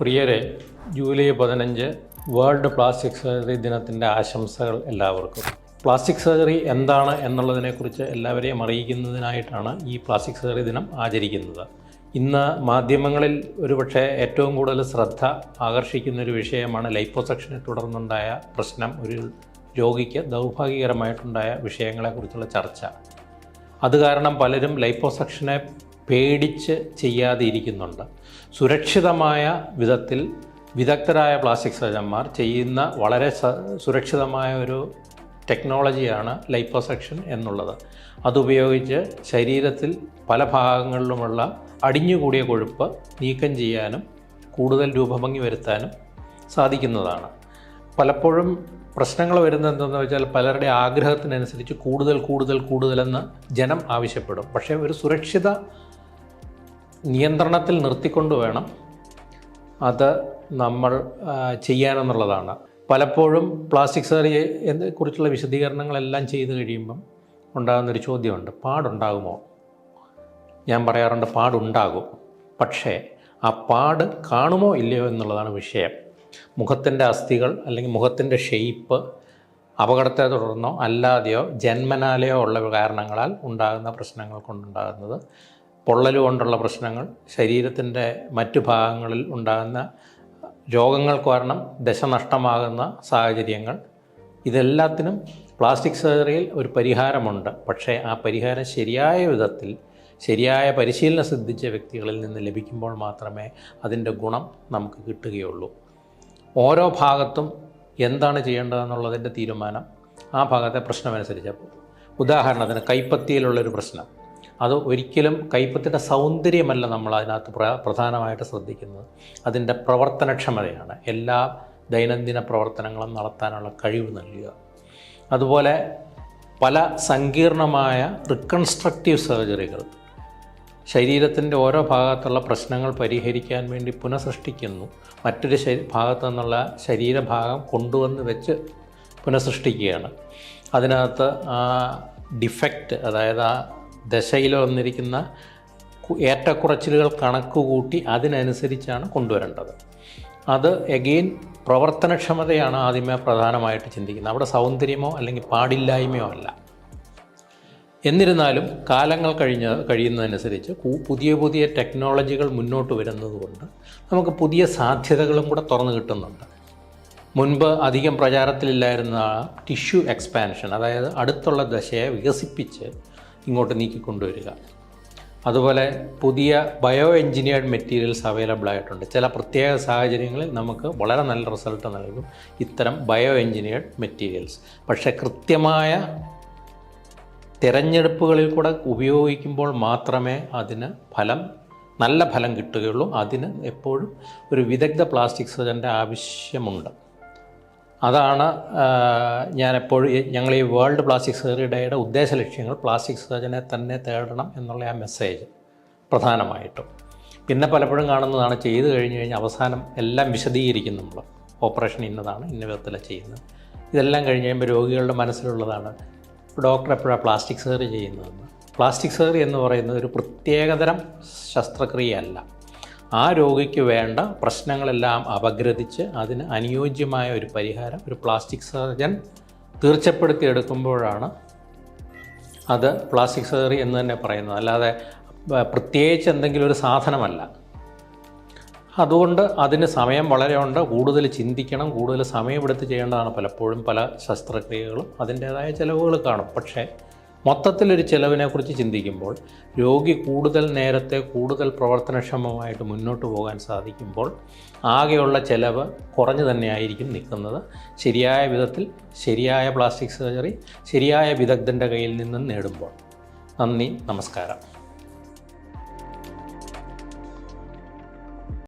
പ്രിയരെ ജൂലൈ പതിനഞ്ച് world plastic surgery ദിനത്തിന്റെ ആശംസകൾ എല്ലാവർക്കും. പ്ലാസ്റ്റിക് സർജറി എന്താണ് എന്നുള്ളതിനെക്കുറിച്ച് എല്ലാവരെയും അറിയിക്കുന്നതിനായിട്ടാണ് ഈ പ്ലാസ്റ്റിക് സർജറി ദിനം ആചരിക്കുന്നത്. ഇന്ന് മാധ്യമങ്ങളിൽ ഒരുപക്ഷെ ഏറ്റവും കൂടുതൽ ശ്രദ്ധ ആകർഷിക്കുന്ന ഒരു വിഷയമാണ് ലൈപ്പോസക്ഷനെ തുടർന്നുണ്ടായ പ്രശ്നം ഒരു രോഗിക്ക് ദൗർഭാഗ്യകരമായിട്ടുണ്ടായ വിഷയങ്ങളെക്കുറിച്ചുള്ള ചർച്ച. അത് കാരണം പലരും ലൈപ്പോസക്ഷനെ പേടിച്ച് ചെയ്യാതെ ഇരിക്കുന്നുണ്ട് സുരക്ഷിതമായ വിധത്തിൽ വിദഗ്ധരായ പ്ലാസ്റ്റിക് സർജന്മാർ ചെയ്യുന്ന വളരെ സുരക്ഷിതമായ ഒരു ടെക്നോളജിയാണ് ലൈപ്പോസെക്ഷൻ എന്നുള്ളത്. അതുപയോഗിച്ച് ശരീരത്തിൽ പല ഭാഗങ്ങളിലുമുള്ള അടിഞ്ഞുകൂടിയ കൊഴുപ്പ് നീക്കം ചെയ്യാനും കൂടുതൽ രൂപഭംഗി വരുത്താനും സാധിക്കുന്നതാണ്. പലപ്പോഴും പ്രശ്നങ്ങൾ വരുന്നത് എന്തെന്ന് വെച്ചാൽ പലരുടെ ആഗ്രഹത്തിനനുസരിച്ച് കൂടുതൽ കൂടുതൽ കൂടുതലെന്ന് ജനം ആവശ്യപ്പെടും. പക്ഷേ ഒരു സുരക്ഷിത നിയന്ത്രണത്തിൽ നിർത്തിക്കൊണ്ട് വേണം അത് നമ്മൾ ചെയ്യാനെന്നുള്ളതാണ്. പലപ്പോഴും പ്ലാസ്റ്റിക് സർജറി കുറിച്ചുള്ള വിശദീകരണങ്ങളെല്ലാം ചെയ്തു കഴിയുമ്പം ഉണ്ടാകുന്നൊരു ചോദ്യമുണ്ട്. പാടുണ്ടാകുമോ? ഞാൻ പറയാറുണ്ട് പാടുണ്ടാകും. പക്ഷേ ആ പാട് കാണുമോ ഇല്ലയോ എന്നുള്ളതാണ് വിഷയം. മുഖത്തിന്റെ അസ്ഥികൾ അല്ലെങ്കിൽ മുഖത്തിന്റെ ഷെയ്പ്പ് അപകടത്തെ തുടർന്നോ അല്ലാതെയോ ജന്മനാലെയോ ഉള്ള കാരണങ്ങളാൽ ഉണ്ടാകുന്ന പ്രശ്നങ്ങൾ കൊണ്ടുണ്ടാകുന്നത് പൊള്ളൽ കൊണ്ടുള്ള പ്രശ്നങ്ങൾ ശരീരത്തിന്റെ മറ്റു ഭാഗങ്ങളിൽ ഉണ്ടാകുന്ന രോഗങ്ങൾ കാരണം ദശ നഷ്ടമാകുന്ന സാഹചര്യങ്ങൾ ഇതെല്ലാത്തിനും പ്ലാസ്റ്റിക് സർജറിയിൽ ഒരു പരിഹാരമുണ്ട്. പക്ഷേ ആ പരിഹാരം ശരിയായ വിധത്തിൽ ശരിയായ പരിശീലനം സിദ്ധിച്ച വ്യക്തികളിൽ നിന്ന് ലഭിക്കുമ്പോൾ മാത്രമേ അതിന്റെ ഗുണം നമുക്ക് കിട്ടുകയുള്ളൂ. ഓരോ ഭാഗത്തും എന്താണ് ചെയ്യേണ്ടതെന്നുള്ളതിന്റെ തീരുമാനം ആ ഭാഗത്തെ പ്രശ്നമനുസരിച്ച് ഉദാഹരണത്തിന് കൈപ്പത്തിയിലുള്ളൊരു പ്രശ്നം. അത് ഒരിക്കലും കൈപ്പത്തിന്റെ സൗന്ദര്യമല്ല നമ്മൾ അതിനകത്ത് പ്ര പ്രധാനമായിട്ട് ശ്രദ്ധിക്കുന്നത്. അതിന്റെ പ്രവർത്തനക്ഷമതയാണ്. എല്ലാ ദൈനംദിന പ്രവർത്തനങ്ങളും നടത്താനുള്ള കഴിവ് നൽകുക. അതുപോലെ പല സങ്കീർണമായ റിക്കൺസ്ട്രക്റ്റീവ് സർജറികൾ ശരീരത്തിന്റെ ഓരോ ഭാഗത്തുള്ള പ്രശ്നങ്ങൾ പരിഹരിക്കാൻ വേണ്ടി പുനഃസൃഷ്ടിക്കുന്നു. മറ്റൊരു ശരീ ഭാഗത്തു നിന്നുള്ള ശരീരഭാഗം കൊണ്ടുവന്ന് വെച്ച് പുനഃസൃഷ്ടിക്കുകയാണ്. അതിനകത്ത് ആ ഡിഫക്റ്റ് അതായത് ആ ദശയിൽ വന്നിരിക്കുന്ന ഏറ്റക്കുറച്ചിലുകൾ കണക്ക് കൂട്ടി അതിനനുസരിച്ചാണ് കൊണ്ടുവരേണ്ടത്. അത് എഗെയിൻ പ്രവർത്തനക്ഷമതയാണ് ആദ്യമേ പ്രധാനമായിട്ട് ചിന്തിക്കുന്നത്. അവിടെ സൗന്ദര്യമോ അല്ലെങ്കിൽ പാടില്ലായ്മയോ അല്ല. എന്നിരുന്നാലും കാലങ്ങൾ കഴിഞ്ഞ കഴിയുന്നതനുസരിച്ച് പുതിയ പുതിയ ടെക്നോളജികൾ മുന്നോട്ട് വരുന്നതുകൊണ്ട് നമുക്ക് പുതിയ സാധ്യതകളും കൂടെ തുറന്നു കിട്ടുന്നുണ്ട്. മുൻപ് അധികം പ്രചാരത്തിലില്ലായിരുന്ന ടിഷ്യൂ എക്സ്പാൻഷൻ അതായത് അടുത്തുള്ള ദശയെ വികസിപ്പിച്ച് ഇങ്ങോട്ട് നീക്കിക്കൊണ്ടുവരിക. അതുപോലെ പുതിയ ബയോ എഞ്ചിനീയർഡ് മെറ്റീരിയൽസ് അവൈലബിൾ ആയിട്ടുണ്ട്. ചില പ്രത്യേക സാഹചര്യങ്ങളിൽ നമുക്ക് വളരെ നല്ല റിസൾട്ട് നൽകും ഇത്തരം ബയോ എഞ്ചിനീയർഡ് മെറ്റീരിയൽസ്. പക്ഷേ കൃത്യമായ തിരഞ്ഞെടുപ്പുകളിൽ കൂടെ ഉപയോഗിക്കുമ്പോൾ മാത്രമേ അതിന് ഫലം നല്ല ഫലം കിട്ടുകയുള്ളൂ. അതിന് എപ്പോഴും ഒരു വിദഗ്ധ പ്ലാസ്റ്റിക് സർജന്റെ ആവശ്യമുണ്ട്. അതാണ് ഞാനെപ്പോഴും ഞങ്ങൾ ഈ വേൾഡ് പ്ലാസ്റ്റിക് സർജറി ഡേയുടെ ഉദ്ദേശ ലക്ഷ്യങ്ങൾ പ്ലാസ്റ്റിക് സർജനെ തന്നെ തേടണം എന്നുള്ള ആ മെസ്സേജ് പ്രധാനമായിട്ടും. പിന്നെ പലപ്പോഴും കാണുന്നതാണ് ചെയ്തു കഴിഞ്ഞ് കഴിഞ്ഞാൽ അവസാനം എല്ലാം വിശദീകരിക്കും നമ്മൾ. ഓപ്പറേഷൻ ഇന്നതാണ് ഇന്ന വിധത്തിലാണ് ചെയ്യുന്നത്. ഇതെല്ലാം കഴിഞ്ഞ് കഴിയുമ്പോൾ രോഗികളുടെ മനസ്സിലുള്ളതാണ് ഡോക്ടർ എപ്പോഴാണ് പ്ലാസ്റ്റിക് സർജറി ചെയ്യുന്നതെന്ന്. പ്ലാസ്റ്റിക് സർജറി എന്ന് പറയുന്നത് ഒരു പ്രത്യേകതരം ശസ്ത്രക്രിയയല്ല. ആ രോഗിക്ക് വേണ്ട പ്രശ്നങ്ങളെല്ലാം അപഗ്രഥിച്ച് അതിന് അനുയോജ്യമായ ഒരു പരിഹാരം ഒരു പ്ലാസ്റ്റിക് സർജൻ തീർച്ചപ്പെടുത്തിയെടുക്കുമ്പോഴാണ് അത് പ്ലാസ്റ്റിക് സർജറി എന്ന് തന്നെ പറയുന്നത്. അല്ലാതെ പ്രത്യേകിച്ച് എന്തെങ്കിലും ഒരു സാധനമല്ല. അതുകൊണ്ട് അതിന് സമയം വളരെ ഉണ്ട്. കൂടുതൽ ചിന്തിക്കണം കൂടുതൽ സമയമെടുത്ത് ചെയ്യേണ്ടതാണ് പലപ്പോഴും പല ശസ്ത്രക്രിയകളും. അതിന്റേതായ ചിലവുകൾ കാണും. പക്ഷേ മൊത്തത്തിലൊരു ചിലവിനെക്കുറിച്ച് ചിന്തിക്കുമ്പോൾ രോഗി കൂടുതൽ നേരത്തെ കൂടുതൽ പ്രവർത്തനക്ഷമമായിട്ട് മുന്നോട്ട് പോകാൻ സാധിക്കുമ്പോൾ ആകെയുള്ള ചിലവ് കുറഞ്ഞു തന്നെയായിരിക്കും നിൽക്കുന്നത്. ശരിയായ വിധത്തിൽ ശരിയായ പ്ലാസ്റ്റിക് സർജറി ശരിയായ വിദഗ്ധന്റെ കയ്യിൽ നിന്നും നേടുമ്പോൾ. നന്ദി നമസ്കാരം.